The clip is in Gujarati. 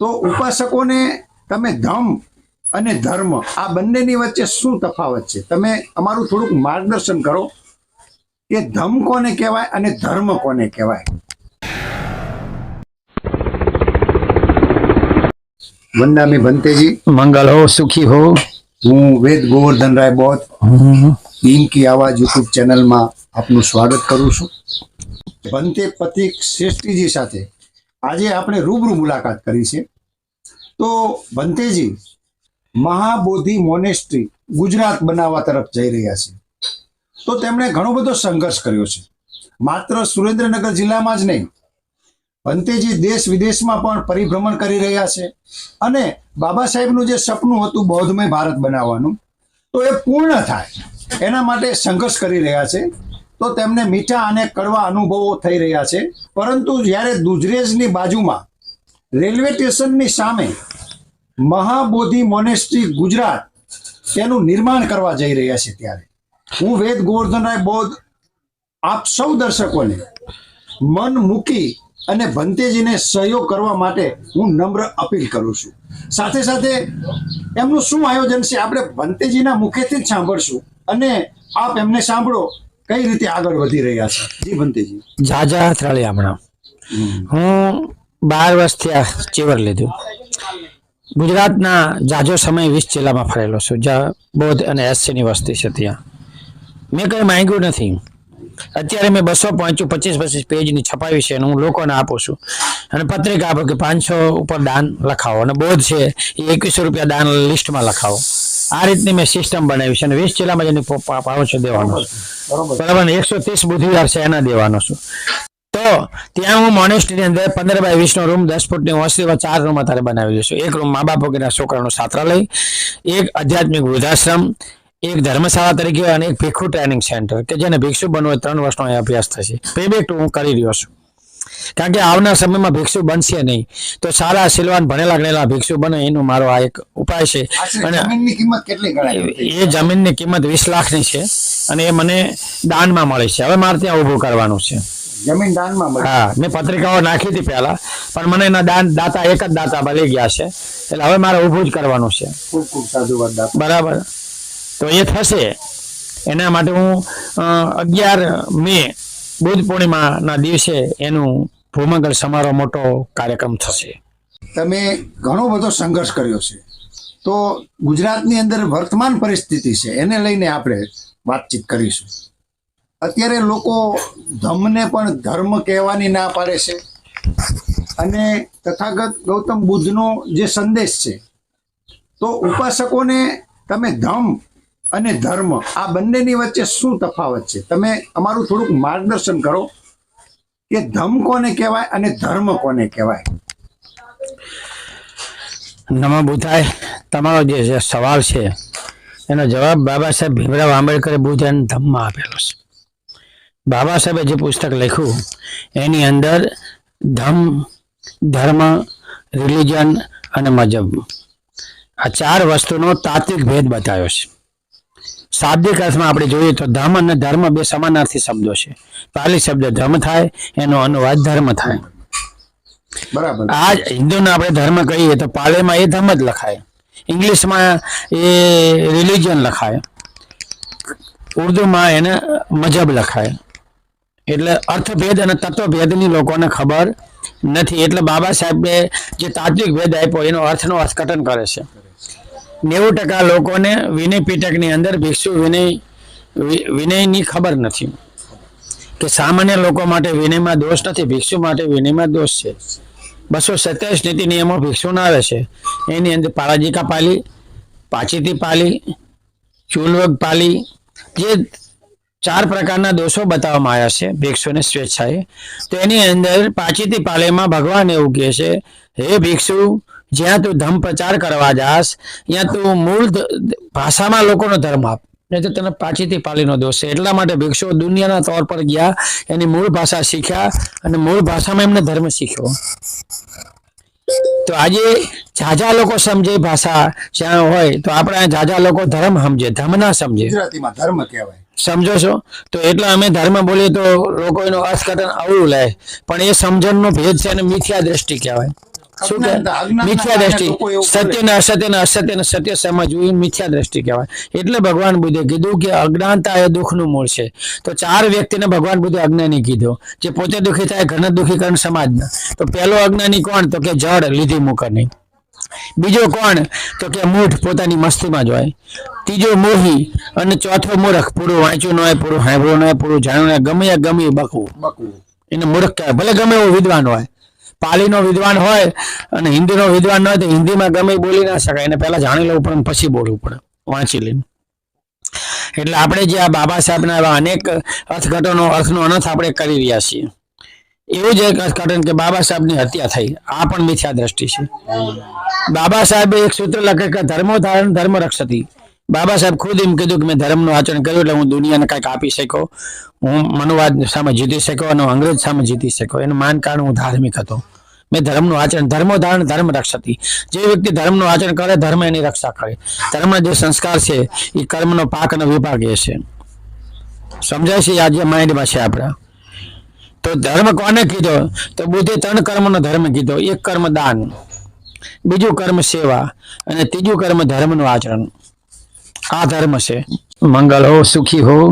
તો ઉપાસકોને તમે ધમ અને ધર્મ આ બંનેની વચ્ચે શું તફાવત છે? તમે અમારું થોડુંક માર્ગદર્શન કરો કે ધમ કોને કહેવાય અને ધર્મ કોને કહેવાય? વંદામી ભંતેજી. મંગલ હો સુખી હો. હું વેદ ગોવર્ધન રાય બોધ ટીમ કી આવાજ યુટ્યુબ ચેનલમાં આપનું સ્વાગત કરું છું. ભંતે પતિક શ્રેષ્ઠીજી સાથે આજે આપણે રૂબરૂ મુલાકાત કરી છે. તો ભંતેજી મહાબોધિ મોનેસ્ટ્રી ગુજરાત બનાવવા તરફ જઈ રહ્યા છે. તો તેમણે ઘણો બધો સંઘર્ષ કર્યો છે. માત્ર સુરેન્દ્રનગર જિલ્લામાં જ નહીં ભંતેજી દેશ વિદેશમાં પણ પરિભ્રમણ કરી રહ્યા છે અને બાબા સાહેબનું જે સપનું હતું બૌદ્ધમય ભારત બનાવવાનું, તો એ પૂર્ણ થાય. એના માટે સંઘર્ષ કરી રહ્યા છે. તો તેમને મીઠા અને કડવા અનુભવો થઈ રહ્યા છે. પરંતુ જ્યારે દુધરેજની બાજુમાં રેલવે સ્ટેશનની સામે મહાબોધિ મોનેસ્ટ્રી ગુજરાત તેનું નિર્માણ કરવા જઈ રહ્યા છે ત્યારે, હું વેદ ગોવર્ધનરાય બોધ આપ સૌ દર્શકોને મન મૂકી અને ભંતેજીને સહયોગ કરવા માટે હું નમ્ર અપીલ કરું છું. સાથે સાથે એમનું શું આયોજન છે, આપણે ભંતેજીના મુખેથી જ સાંભળશું અને આપ એમને સાંભળો. કઈ રીતે આગળ વધી રહ્યા છે? જી ભંતેજી. જાજા હમણાં. હું બાર વર્ષ આ ચીવર લીધું ગુજરાતના જાજો સમય વીસ જિલ્લામાં ફરેલો છું. જ્યાં બૌદ્ધ અને એસસીની વસ્તી છે ત્યાં. મેં કંઈ માંગ્યું નથી. અત્યારે મેં બસો પાંચું પચીસ પચીસ પેજની છપાવી છે અને હું લોકોને આપું છું. અને પત્રિકા આપો કે પાંચસો ઉપર દાન લખાવો. અને બોધ છે એ એકવીસો રૂપિયા દાન લિસ્ટમાં લખાવો. આ રીતની મેં સિસ્ટમ બનાવી છે અને વીસ જિલ્લામાં જેની પાડોશો દેવાનો છે. બરોબર. ને એકસો ત્રીસ બુધવાર છે એના દેવાનો છું. તો ત્યાં હું મોનેસ્ટ્રીની અંદર પંદર બાય વીસનો રૂમ દસ ફૂટની હોસ્ટેલમાં ચાર રૂમ અત્યારે બનાવી દઈશું એક રૂમ મા બાપ વગેરેના છોકરાનો છાત્રાલય એક આધ્યાત્મિક વૃદ્ધાશ્રમ એક ધર્મશાળા તરીકે અને એક ભિક્ષુ ટ્રેનિંગ સેન્ટર કે જેને ભિક્ષુ બનવું ત્રણ વર્ષનો અભ્યાસ થશે. પેબેક હું કરી રહ્યો છું. કારણ કે આવનાર સમયમાં ભિક્ષુ બનશે નહીં. તો સારા સિલવાન ભણેલા ગણેલા ભિક્ષુ બને એનો મારો આ એક ઉપાય છે. અને કિંમત કેટલી ગણાય? એ જમીનની કિંમત વીસ લાખની છે અને એ મને દાનમાં મળે છે. હવે મારે ત્યાં ઊભું કરવાનું છે. જમીન દાનમાં મળે? હા મેં પત્રિકાઓ નાખી હતી પહેલા પણ મને એના દાન દાતા એક જ દાતા મળી ગયા છે. એટલે હવે મારે ઊભું જ કરવાનું છે. ખૂબ ખૂબ સાધુવાદ દાદા બરાબર. તો એ થશે. એના માટે હું અગિયાર મે બુદ્ધ પૂર્ણિમાના દિવસે એનું ભૂમંગલ સમારોહ મોટો કાર્યક્રમ થશે. તમે ઘણો બધો સંઘર્ષ કર્યો છે. તો ગુજરાતની અંદર વર્તમાન પરિસ્થિતિ છે, એને લઈને આપણે વાતચીત કરીશું. અત્યારે લોકો ધમને પણ ધર્મ કહેવાની ના પાડે છે અને તથાગત ગૌતમ બુદ્ધનો જે સંદેશ છે, તો ઉપાસકોને તમે ધમ અને ધર્મ આ બંનેની વચ્ચે શું તફાવત છે? તમે અમારું થોડુંક માર્ગદર્શન કરો. કે ધમ કોને કહેવાય અને ધર્મ કોને કહેવાય? નમો બુધાય તમારો જે સવાલ છે, એનો જવાબ બાબા સાહેબ ભીમરાવ આંબેડકરે બુદ્ધ ધમમાં આપેલો છે. બાબા સાહેબે જે પુસ્તક લખ્યું, એની અંદર ધમ, ધર્મ રિલિજન અને મજબ. આ ચાર વસ્તુનો તાત્વિક ભેદ બતાવ્યો છે. શાબ્દિક અર્થમાં આપણે જોઈએ તો ધર્મ અને ધર્મ બે સમાનાર્થી શબ્દો છે. પાલી શબ્દ ધર્મ થાય એનો અનુવાદ ધર્મ થાય. બરાબર. આ હિન્દુને આપણે ધર્મ કહીએ તો પાલેમાં એ ધર્મ જ લખાય. ઇંગ્લિશમાં એ રિલિજન લખાય. ઉર્દુમાં એને મજબ લખાય. એટલે અર્થભેદ અને તત્વભેદની લોકોને ખબર નથી. એટલે બાબા સાહેબે જે તાત્વિક ભેદ આપ્યો એનો અર્થનો અર્થઘટન કરે છે. નેવું ટકા લોકોને વિનય પીટકની અંદર ભિક્ષુ વિનય વિનયની ખબર નથી. કે સામાન્ય લોકો માટે વિનયમાં દોષ નથી, ભિક્ષુ માટે વિનયમાં દોષ છે. બસો સત્યાવીસ નીતિ નિયમો ભિક્ષુના આવે છે. એની અંદર પારાજિકા પાલી, પાચીતી પાલી, ચૂલવગ પાલી, જે ચાર પ્રકારના દોષો બતાવવામાં આવ્યા છે, ભિક્ષુને સ્વેચ્છાએ. તો એની અંદર પાચીતી પાલીમાં ભગવાન એવું કહે છે, હે ભિક્ષુ જ્યાં તું ધમ પ્રચાર કરવા જાસ ત્યાં તું મૂળ ભાષામાં લોકોનો ધર્મ આપ. નહીં તો તને પાછીથી પાલીનો દોષ છે. એટલા માટે ભિક્ષુઓ દુનિયાના તોર પર ગયા એની મૂળ ભાષા શીખ્યા અને મૂળ ભાષામાં એમને ધર્મ શીખ્યો. તો આજે ઝાઝા લોકો સમજે ભાષા જ્યાં હોય તો આપણે ઝાઝા લોકો ધર્મ સમજે ધર્મ ના સમજે. ગુજરાતીમાં ધર્મ કહેવાય. સમજો છો? તો એટલે અમે ધર્મ બોલીએ તો લોકો એનો અર્થઘટન અવળું લે. પણ એ સમજણનો ભેદ છે અને મિથ્યા દ્રષ્ટિ કહેવાય. શું કે? મિથ્યા દ્રષ્ટિ. સત્યને અસત્યને અસત્યને સત્ય સમજવું એ મિથ્યા દ્રષ્ટિ કહેવાય. એટલે ભગવાન બુદ્ધે કીધું કે અજ્ઞાનતા એ દુઃખનું મૂળ છે. તો ચાર વ્યક્તિને ભગવાન બુદ્ધે અજ્ઞાની કીધો. જે પોતે દુઃખી થાય ઘણા દુઃખી કરે સમાજના. તો પહેલો અજ્ઞાની કોણ? તો કે જળ લીધી મુકરની. બીજો કોણ? તો કે મૂઠ પોતાની મસ્તીમાં જ હોય. ત્રીજો મોહી અને ચોથો મૂર્ખ. પૂરું વાંચ્યું ન હોય પૂરું હાંભળું ન હોય પૂરું જાણ્યું ન હોય. ગમે ગમે બકવું. બકવું. એને મૂર્ખ કહેવાય. ભલે ગમે એવો વિદ્વાન હોય. પાલીનો વિદ્વાન હોય અને હિન્દીનો વિદ્વાન હોય તો હિન્દીમાં ગમે બોલી ના શકાય. એને પહેલા જાણી લેવું પડે પછી બોલવું પડે. વાંચી લઈને. એટલે આપણે જે આ બાબા સાહેબના એવા અનેક અર્થઘટનો, અર્થનો અનર્થ આપણે કરી રહ્યા છીએ. એવું જ એક અર્થઘટન કે બાબા સાહેબની હત્યા થઈ. આ પણ મિથ્યા દ્રષ્ટિ છે. બાબા સાહેબે એક સૂત્ર લખે કે ધર્મો ધારણ, ધર્મ રક્ષતી. બાબા સાહેબ ખુદ એમ કીધું કે મેં ધર્મનું આચરણ કર્યું એટલે હું દુનિયાને કંઈક આપી શક્યો. હું મનુવાદ સામે જીતી શક્યો અને અંગ્રેજ સામે જીતી શક્યો. એનું માન કારણ હું ધાર્મિક હતો. મેં ધર્મનું આચરણ, ધર્મો ધારણ, ધર્મ રક્ષતી. જે વ્યક્તિ ધર્મનું આચરણ કરે, ધર્મ એની રક્ષા કરે. ધર્મના જે સંસ્કાર છે, એ કર્મનો પાક અને વિભાગ એ છે. સમજાય છે આજે માઇન્ડમાં છે આપણા? તો ધર્મ કોને કીધો? તો બુદ્ધે ત્રણ કર્મનો ધર્મ કીધો. એક કર્મ દાન, બીજું કર્મ સેવા અને ત્રીજું કર્મ ધર્મનું આચરણ. આ ધર્મ છે. મંગલ હો સુખી હો.